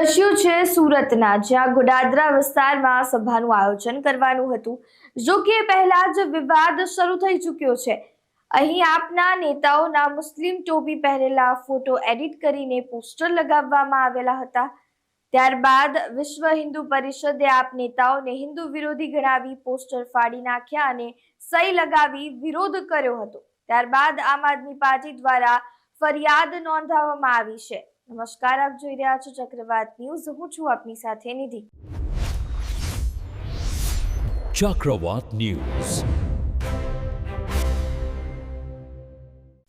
દ્રશ્યો છે સુરતના, જ્યાં ગોડાદરા વિસ્તારમાં સભાનું આયોજન કરવાનું હતું. જો કે પહેલા જ વિવાદ શરૂ થઈ ચૂક્યો છે. અહીં આપના નેતાઓના મુસ્લિમ ટોપી પહેરેલા ફોટો એડિટ કરીને પોસ્ટર લગાવવામાં આવેલા હતા. ત્યારબાદ વિશ્વ હિન્દુ પરિષદે આપ નેતાઓને હિન્દુ વિરોધી ગણાવી પોસ્ટર ફાડી નાખ્યા અને સહી લગાવી વિરોધ કર્યો હતો. ત્યારબાદ આમ આદમી પાર્ટી દ્વારા ફરિયાદ નોંધાવવામાં આવી છે. નમસ્કાર આપ જોઈ રહ્યા છો ચક્રવાત ન્યૂઝ. હું છું આપની સાથે નિધિ. ચક્રવાત ન્યૂઝ.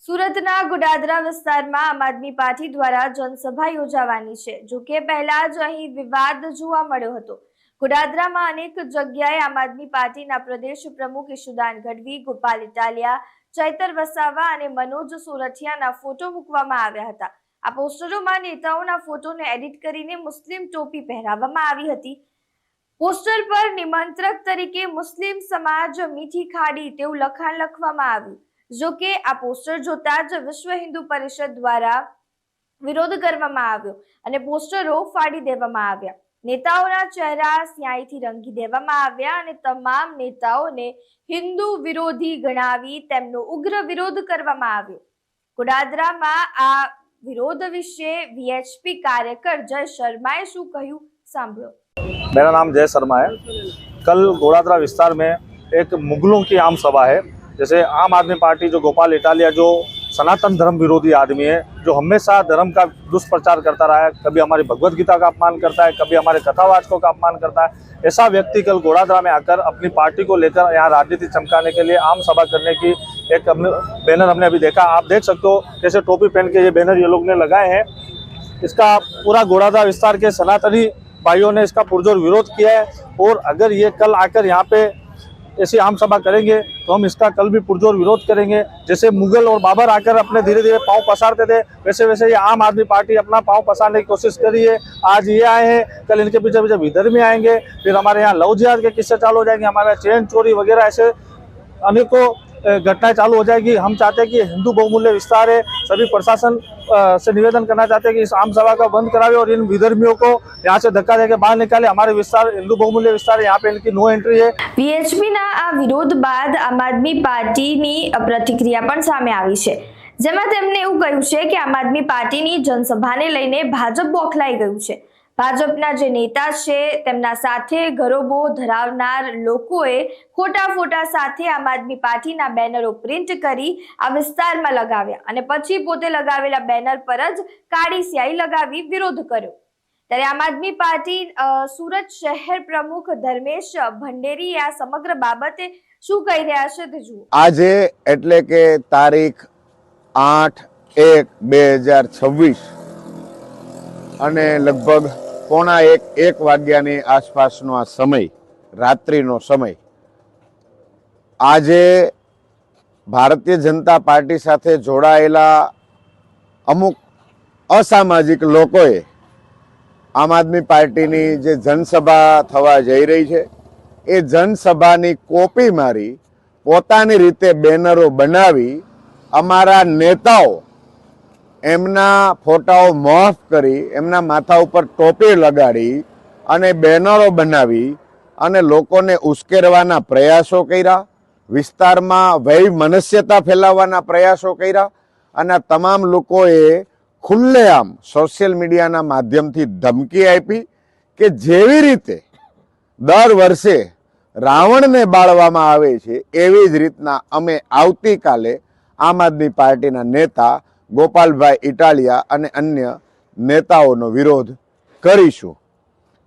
સુરતના ગોડાદરા વિસ્તારમાં આમ આદમી પાર્ટી દ્વારા જનસભા યોજાવાની છે. જો કે પહેલા જ અહીં વિવાદ જોવા મળ્યો હતો. ગોડાદરામાં અનેક જગ્યાએ આમ આદમી પાર્ટીના પ્રદેશ પ્રમુખ ઈશુદાન ગઢવી ગોપાલ ઇટાલિયા ચૈતર વસાવા અને મનોજ સોરઠિયાના ફોટો મૂકવામાં આવ્યા હતા. આ પોસ્ટરોમાં નેતાઓના ફોટોને એડિટ કરીને મુસ્લિમ ટોપી પહેરાવવામાં આવી હતી. પોસ્ટર પર નિમંત્રક તરીકે મુસ્લિમ સમાજ મીઠી ખાડી તેવું લખાણ લખવામાં આવ્યું. જો કે આ પોસ્ટર જોતા જ વિશ્વ હિન્દુ પરિષદ દ્વારા વિરોધ કરવામાં આવ્યો અને પોસ્ટરો ફાડી દેવામાં આવ્યા. નેતાઓના ચહેરા સ્યાહીથી રંગી દેવામાં આવ્યા અને તમામ નેતાઓને હિન્દુ વિરોધી ગણાવી તેમનો ઉગ્ર વિરોધ કરવામાં આવ્યો. ગોડાદરામાં આ વિરોધ વિશે વીએચપી કાર્યકર જય શર્માએ શું કહ્યું સાંભળો मेरा नाम जय शर्मा है कल घोड़ादरा विस्तार में एक मुगलों की आम सभा है जैसे आम आदमी पार्टी जो गोपाल इटालिया जो सनातन धर्म विरोधी आदमी है, जो हमेशा धर्म का दुष्प्रचार करता रहा है, कभी हमारी भगवत गीता का अपमान करता है, कभी हमारे कथावाचकों का अपमान करता है। ऐसा व्यक्ति कल घोड़ादरा में आकर अपनी पार्टी को लेकर यहाँ राजनीति चमकाने के लिए आम सभा करने की एक हमने, बैनर हमने अभी देखा। आप देख सकते हो, जैसे टोपी पहन के ये बैनर ये लोग ने लगाए हैं। इसका पूरा घोड़ादरा विस्तार के सनातनी भाइयों ने इसका पुरजोर विरोध किया है। और अगर ये कल आकर यहाँ पे ऐसी आम सभा करेंगे तो हम इसका कल भी पुरजोर विरोध करेंगे जैसे मुगल और बाबर आकर अपने धीरे धीरे पाँव पसारते थे वैसे वैसे ये आम आदमी पार्टी अपना पाँव पसारने की कोशिश करी है आज ये आए हैं कल इनके पीछे पीछे इधर में आएंगे फिर हमारे यहाँ लव जिहाद के किस्से चालू हो जाएंगे हमारे यहाँ चेन चोरी वगैरह ऐसे अनेकों अ, घटनाएं चालू हो जाएगी हम चाहते हैं कि ये हिंदू बहुमूल्य विस्तार है सभी प्रशासन अ, से निवेदन करना चाहते हैं कि इस आम सभा का बंद करावे और इन विधर्मियों को यहाँ से धक्का देके बाहर निकाले हमारे विस्तार हिंदू बहुमूल्य विस्तार है यहाँ पे इनकी नो एंट्री है વીએચપીના આ વિરોધ બાદ આમ આદમી પાર્ટીની પ્રતિક્રિયા પણ સામે આવી છે જેમાં તેમણે એવું કહ્યું છે કે આમ આદમી પાર્ટીની જનસભાને લઈને ભાજપ બોખલાઈ ગયું છે ભાજપના જે નેતા છે, તેમના સાથે ગરોબો ધરાવનાર લોકોએ ખોટા ફોટા સાથે આમ આદમી પાર્ટીના બેનરો પ્રિન્ટ કરી આ વિસ્તારમાં લગાવ્યા અને પછી પોતે લગાવેલા બેનર પર જ કાળી સ્યાહી લગાવી વિરોધ કર્યો. ત્યારે આમ આદમી પાર્ટી સુરત શહેર પ્રમુખ ધર્મેશ ભંડેરી આ સમગ્ર બાબતે શું કહી રહ્યા છે તે જુઓ. આજે એટલે કે તારીખ આઠ એક બે હજાર છવ્વીસ અને લગભગ પોણા એક એક વાગ્યાની આસપાસનો આ સમય, રાત્રિનો સમય. આજે ભારતીય જનતા પાર્ટી સાથે જોડાયેલા અમુક અસામાજિક લોકોએ આમ આદમી પાર્ટીની જે જનસભા થવા જઈ રહી છે, એ જનસભાની કોપી મારી પોતાની રીતે બેનરો બનાવી અમારા નેતાઓ એમના ફોટાઓ મોફ કરી, એમના માથા ઉપર ટોપી લગાડી અને બેનરો બનાવી અને લોકોને ઉશ્કેરવાના પ્રયાસો કર્યા, વિસ્તારમાં વય મનસ્યતા ફેલાવવાના પ્રયાસો કર્યા અને તમામ લોકોએ ખુલ્લેઆમ સોશિયલ મીડિયાના માધ્યમથી ધમકી આપી કે જેવી રીતે દર વર્ષે રાવણને બાળવામાં આવે છે, એવી જ રીતના અમે આવતીકાલે આમ આદમી પાર્ટીના નેતા ગોપાલભાઈ ઇટાલિયા અને અન્ય નેતાઓનો વિરોધ કરીશું.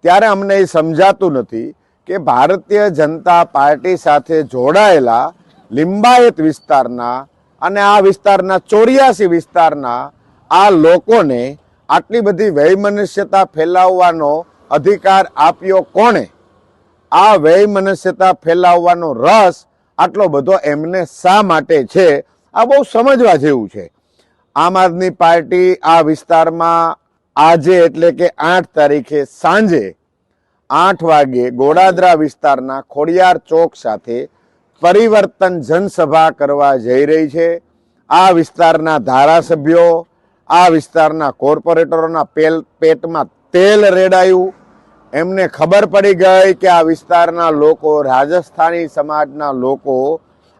ત્યારે અમને એ સમજાતું નથી કે ભારતીય જનતા પાર્ટી સાથે જોડાયેલા લિંબાયત વિસ્તારના અને આ વિસ્તારના ચોર્યાસી વિસ્તારના આ લોકોને આટલી બધી વૈમનસ્યતા ફેલાવવાનો અધિકાર આપ્યો કોણે? આ વૈમનસ્યતા ફેલાવવાનો રસ આટલો બધો એમને શા માટે છે? આ બહુ સમજવા જેવું છે. આમ આદમી પાર્ટી આ વિસ્તારમાં આજે એટલે કે આઠ તારીખે સાંજે આઠ વાગે ગોડાદરા વિસ્તારના ખોડિયાર ચોક સાથે પરિવર્તન જનસભા કરવા જઈ રહી છે. આ વિસ્તારના ધારાસભ્યો, આ વિસ્તારના કોર્પોરેટરોના પેલ, પેટમાં તેલ રેડાયું. એમને ખબર પડી ગઈ કે આ વિસ્તારના લોકો રાજસ્થાની સમાજના લોકો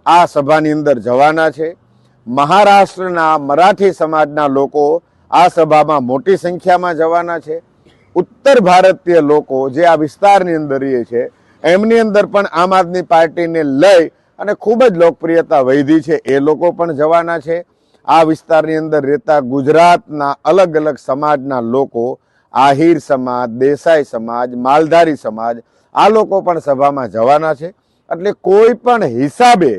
આ સભાની અંદર જવાના છે. મહારાષ્ટ્રના મરાઠી સમાજના લોકો આ સભામાં મોટી સંખ્યામાં જવાના છે. ઉત્તર ભારતીય લોકો જે આ વિસ્તારની અંદર રહે છે, એમની અંદર પણ આમ આદમી પાર્ટીને લઈ અને ખૂબ જ લોકપ્રિયતા વધી છે. એ લોકો પણ જવાના છે. આ વિસ્તારની અંદર રહેતા ગુજરાતના અલગ અલગ સમાજના લોકો, આહિર સમાજ, દેસાઈ સમાજ, માલધારી સમાજ, આ લોકો પણ સભામાં જવાના છે. એટલે કોઈ પણ હિસાબે,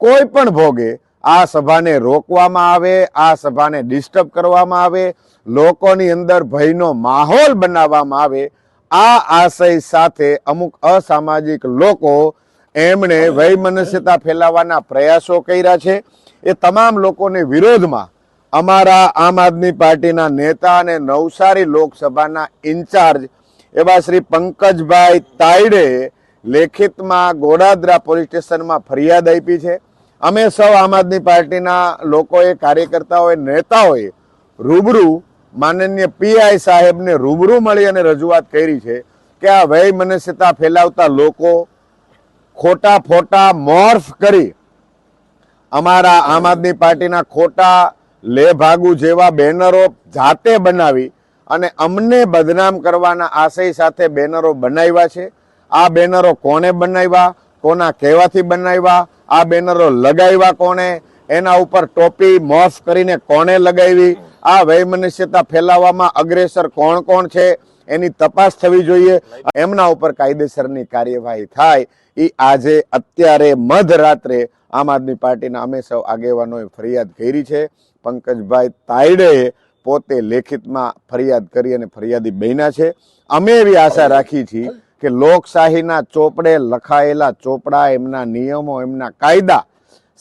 કોઈ પણ ભોગે આ સભાને રોકવામાં આવે, આ સભાને ડિસ્ટર્બ કરવામાં આવે, લોકોની અંદર ભયનો માહોલ બનાવવામાં આવે, આ આશય સાથે અમુક અસામાજિક લોકો એમણે વૈમનસ્યતા ફેલાવવાના પ્રયાસો કર્યા છે. એ તમામ લોકોને વિરોધમાં અમારા આમ આદમી પાર્ટીના નેતા અને નવસારી લોકસભાના ઇન્ચાર્જ એવા શ્રી પંકજભાઈ તાયડે લેખિતમાં ગોડાદરા પોલીસ સ્ટેશનમાં ફરિયાદ આપી છે. અમે સૌ આમ આદમી પાર્ટીના લોકોએ, કાર્યકર્તાઓએ, નેતાઓએ રૂબરૂ માનનીય પીઆઈ સાહેબને રૂબરૂ મળી અને રજૂઆત કરી છે કે આ વય મનસ્યતા ફેલાવતા લોકો ખોટા ફોટા મોર્ફ કરી અમારા આમ આદમી પાર્ટીના ખોટા લે ભાગુ જેવા બેનરો જાતે બનાવી અને અમને બદનામ કરવાના આશય સાથે બેનરો બનાવ્યા છે. આ બેનરો કોણે બનાવ્યા, કોના કહેવાથી બનાવ્યા આ બેનરો લગાવ્યા કોણે? એના ઉપર ટોપી મોફ કરીને કોણે લગાવી? આ વૈમનસ્યતા ફેલાવવામાં અગ્રેસર કોણ કોણ છે? એની તપાસ થવી જોઈએ. એમના ઉપર કાયદેસરની કાર્યવાહી થાય. એ આજે અત્યારે મધરાત્રે આમ આદમી પાર્ટીના અમે સૌ આગેવાનોએ ફરિયાદ કરી છે. પંકજભાઈ તાયડેએ પોતે લેખિતમાં ફરિયાદ કરી અને ફરિયાદી બન્યા છે. અમે એવી આશા રાખી છીએ કે લોકશાહીના ચોપડે લખાયેલા ચોપડા, એમના નિયમો, એમના કાયદા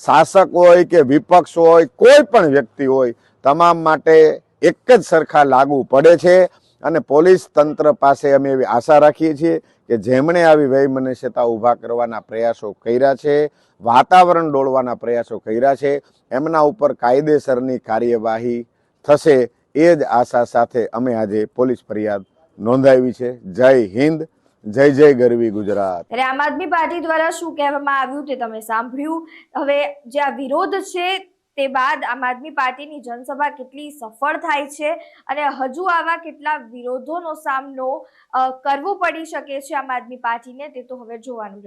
શાસક હોય કે વિપક્ષ હોય, કોઈ પણ વ્યક્તિ હોય, તમામ માટે એક જ સરખા લાગુ પડે છે. અને પોલીસ તંત્ર પાસે અમે એવી આશા રાખીએ છીએ કે જેમણે આવી વૈમનસ્યતા ઊભા કરવાના પ્રયાસો કર્યા છે, વાતાવરણ ડોળવાના પ્રયાસો કર્યા છે, એમના ઉપર કાયદેસરની કાર્યવાહી થશે એ જ આશા સાથે અમે આજે પોલીસ ફરિયાદ નોંધાવી છે. જય હિન્દ. જય જય ગરવી ગુજરાત. ત્યારે આમ આદમી પાર્ટી દ્વારા શું કહેવામાં આવ્યું તે તમે સાંભળ્યું. હવે જે આ વિરોધ છે તે બાદ આમ આદમી પાર્ટીની જનસભા કેટલી સફળ થાય છે અને હજુ આવા કેટલા વિરોધોનો સામનો કરવો પડી શકે છે આમ આદમી પાર્ટીને તે તો હવે જોવાનું રહ્યું.